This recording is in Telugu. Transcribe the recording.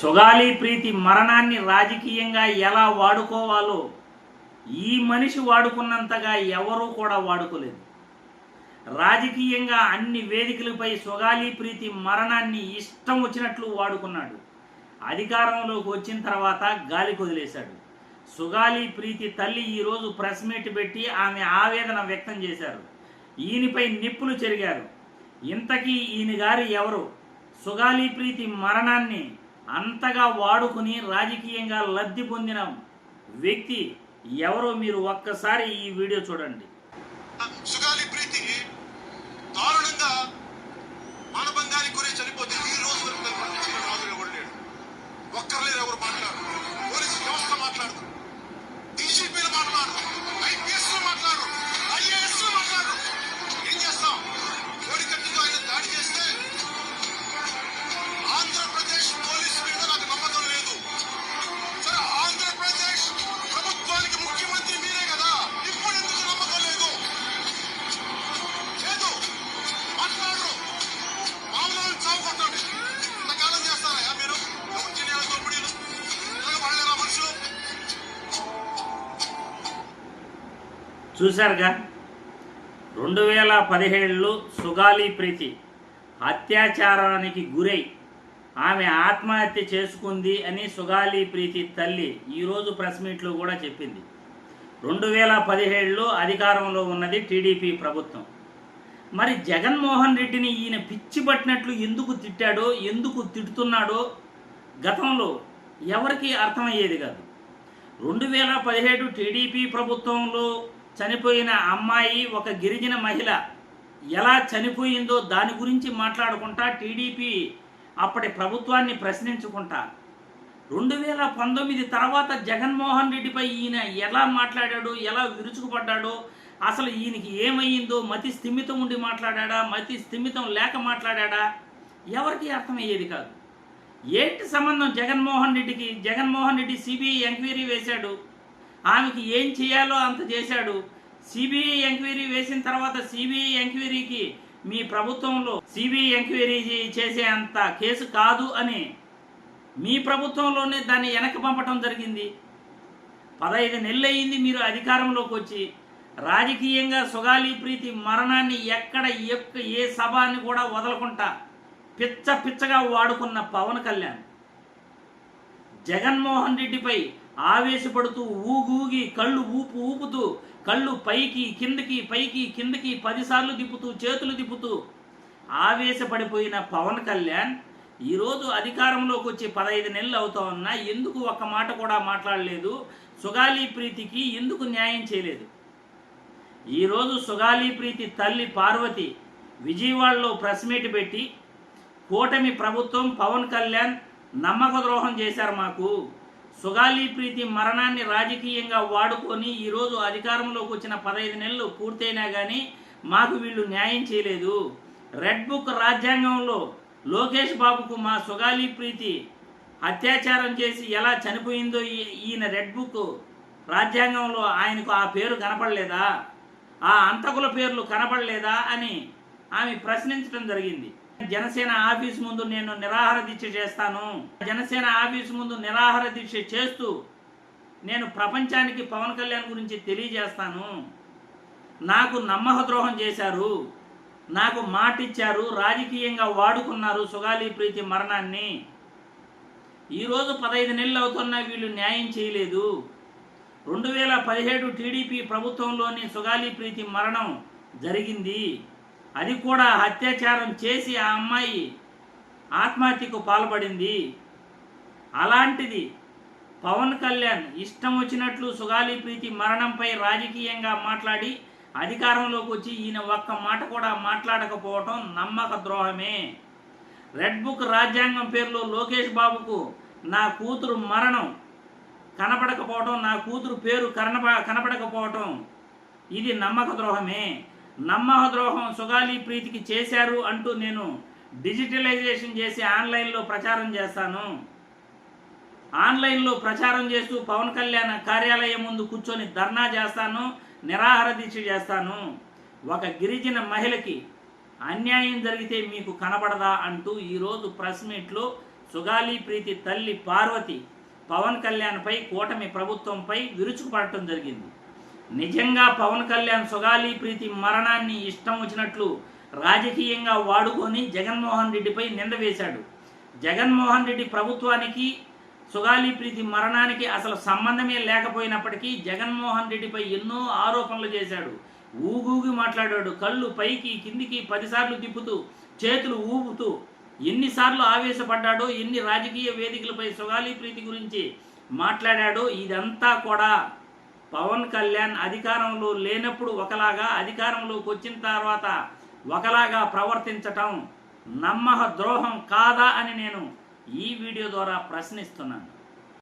సుగాలి ప్రీతి మరణాన్ని రాజకీయంగా ఎలా వాడుకోవాలో ఈ మనిషి వాడుకున్నంతగా ఎవరూ కూడా వాడుకోలేదు. రాజకీయంగా అన్ని వేదికలపై సుగాలి ప్రీతి మరణాన్ని ఇష్టం వచ్చినట్లు వాడుకున్నాడు. అధికారంలోకి వచ్చిన తర్వాత గాలి వదిలేశాడు సుగాలి ప్రీతి తల్లి ఈరోజు ప్రెస్ మీట్ పెట్టి ఆమె ఆవేదన వ్యక్తం చేశారు. ఈయనపై నిప్పులు చెరిగారు. ఇంతకీ ఈయన గారు ఎవరు? సుగాలి ప్రీతి మరణాన్ని అంతగా వాడుకుని రాజకీయంగా లబ్ధి పొందిన వ్యక్తి ఎవరో మీరు ఒక్కసారి ఈ వీడియో చూడండి. సుగాలి ప్రీతి దారుణంగా మానభంగానికి గురి చనిపోతే చూశారుగా? రెండు వేల పదిహేడులో సుగాలి ప్రీతి అత్యాచారానికి గురై ఆమె ఆత్మహత్య చేసుకుంది అని సుగాలి ప్రీతి తల్లి ఈరోజు ప్రెస్ మీట్లో కూడా చెప్పింది. రెండు వేల పదిహేడులో అధికారంలో ఉన్నది టీడీపీ ప్రభుత్వం. మరి జగన్మోహన్ రెడ్డిని ఈయన పిచ్చి పట్టినట్లు ఎందుకు తిట్టాడో ఎందుకు తిడుతున్నాడో గతంలో ఎవరికీ అర్థమయ్యేది కాదు. రెండు వేల పదిహేడు టీడీపీ ప్రభుత్వంలో చనిపోయిన అమ్మాయి ఒక గిరిజన మహిళ. ఎలా చనిపోయిందో దాని గురించి మాట్లాడుకుంటా టీడీపీ అప్పటి ప్రభుత్వాన్ని ప్రశ్నించుకుంటా. రెండు వేల పంతొమ్మిది తర్వాత జగన్మోహన్ రెడ్డిపై ఈయన ఎలా మాట్లాడాడో ఎలా విరుచుకుపడ్డాడో అసలు ఈయనకి ఏమయ్యిందో మతి స్థిమితం ఉండి మాట్లాడా మతి స్థిమితం లేక మాట్లాడా ఎవరికి అర్థమయ్యేది కాదు. ఏంటి సంబంధం జగన్మోహన్ రెడ్డికి? జగన్మోహన్ రెడ్డి సిబిఐ ఎంక్వైరీ వేశాడు. ఆమెకి ఏం చేయాలో అంత చేశాడు. సిబిఐ ఎంక్వైరీ వేసిన తర్వాత సిబిఐ ఎంక్వైరీకి మీ ప్రభుత్వంలో సిబిఐ ఎంక్వైరీ చేసే అంత కేసు కాదు అని మీ ప్రభుత్వంలోనే దాన్ని వెనక పంపటం జరిగింది. పదహైదు నెలలు అయింది మీరు అధికారంలోకి వచ్చి. రాజకీయంగా సుగాలి ప్రీతి మరణాన్ని ఎక్కడ ఎక్క ఏ సభ అని కూడా వదలకుండా పిచ్చ పిచ్చగా వాడుకున్న పవన్ కళ్యాణ్. జగన్మోహన్ రెడ్డిపై ఆవేశపడుతూ ఊగూగి కళ్ళు ఊపు ఊపుతూ కళ్ళు పైకి కిందకి పైకి కిందకి పదిసార్లు తిప్పుతూ చేతులు తిప్పుతూ ఆవేశపడిపోయిన పవన్ కళ్యాణ్ ఈరోజు అధికారంలోకి వచ్చి పదహైదు నెలలు అవుతా ఉన్నా ఎందుకు ఒక్క మాట కూడా మాట్లాడలేదు? సుగాలి ప్రీతికి ఎందుకు న్యాయం చేయలేదు? ఈరోజు సుగాలి ప్రీతి తల్లి పార్వతి విజయవాడలో ప్రెస్ మీట్ పెట్టి కూటమి ప్రభుత్వం పవన్ కళ్యాణ్ నమ్మక ద్రోహం చేశారు మాకు. సుగాలి ప్రీతి మరణాన్ని రాజకీయంగా వాడుకొని ఈరోజు అధికారంలోకి వచ్చిన పదహైదు నెలలు పూర్తయినా కానీ మాకు వీళ్ళు న్యాయం చేయలేదు. రెడ్ బుక్ రాజ్యాంగంలో లోకేష్ బాబుకు మా సుగాలి ప్రీతి అత్యాచారం చేసి ఎలా చనిపోయిందో ఈయన రెడ్ బుక్ రాజ్యాంగంలో ఆయనకు ఆ పేరు కనపడలేదా? ఆ అంతకుల పేర్లు కనపడలేదా? అని ఆమె ప్రశ్నించడం జరిగింది. జనసేన ఆఫీస్ ముందు నేను నిరాహార దీక్ష చేస్తాను. జనసేన ఆఫీస్ ముందు నిరాహార దీక్ష చేస్తూ నేను ప్రపంచానికి పవన్ కళ్యాణ్ గురించి తెలియజేస్తాను. నాకు నమ్మకద్రోహం చేశారు. నాకు మాటిచ్చారు. రాజకీయంగా వాడుకున్నారు సుగాలి ప్రీతి మరణాన్ని. ఈరోజు పదహైదు నెలలు అవుతున్నా వీళ్ళు న్యాయం చేయలేదు. రెండు వేల పదిహేడు టీడీపీ ప్రభుత్వంలోని సుగాలి ప్రీతి మరణం జరిగింది. అది కూడా అత్యాచారం చేసి ఆ అమ్మాయి ఆత్మహత్యకు పాల్పడింది. అలాంటిది పవన్ కళ్యాణ్ ఇష్టం వచ్చినట్లు సుగాలి ప్రీతి మరణంపై రాజకీయంగా మాట్లాడి అధికారంలోకి వచ్చి ఈయన ఒక్క మాట కూడా మాట్లాడకపోవటం నమ్మక ద్రోహమే. రెడ్ బుక్ రాజ్యాంగం పేరులో లోకేష్ బాబుకు నా కూతురు మరణం కనపడకపోవటం నా కూతురు పేరు కనప కనపడకపోవటం ఇది నమ్మక ద్రోహమే. నమ్మక ద్రోహం సుగాలి ప్రీతికి చేశారు అంటూ నేను డిజిటలైజేషన్ చేసి ఆన్లైన్లో ప్రచారం చేస్తాను. ఆన్లైన్లో ప్రచారం చేస్తూ పవన్ కళ్యాణ్ కార్యాలయం ముందు కూర్చొని ధర్నా చేస్తాను నిరాహార దీక్ష చేస్తాను. ఒక గిరిజన మహిళకి అన్యాయం జరిగితే మీకు కనబడదా అంటూ ఈరోజు ప్రెస్ మీట్లో సుగాలి ప్రీతి తల్లి పార్వతి పవన్ కళ్యాణ్పై కూటమి ప్రభుత్వంపై విరుచుకుపడటం జరిగింది. నిజంగా పవన్ కళ్యాణ్ సుగాలి ప్రీతి మరణాన్ని ఇష్టం వచ్చినట్లు రాజకీయంగా వాడుకొని జగన్మోహన్ రెడ్డిపై నింద వేశాడు. జగన్మోహన్ రెడ్డి ప్రభుత్వానికి సుగాలి ప్రీతి మరణానికి అసలు సంబంధమే లేకపోయినప్పటికీ జగన్మోహన్ రెడ్డిపై ఎన్నో ఆరోపణలు చేశాడు. ఊగూగి మాట్లాడాడు. కళ్ళు పైకి కిందికి పదిసార్లు తిప్పుతూ చేతులు ఊపుతూ ఎన్నిసార్లు ఆవేశపడ్డాడో ఎన్ని రాజకీయ వేదికలపై సుగాలి ప్రీతి గురించి మాట్లాడాడో ఇదంతా కూడా పవన్ కళ్యాణ్ అధికారంలో లేనప్పుడు ఒకలాగా అధికారంలోకి వచ్చిన తర్వాత ఒకలాగా ప్రవర్తించటం నమ్మహ ద్రోహం కాదా అని నేను ఈ వీడియో ద్వారా ప్రశ్నిస్తున్నాను.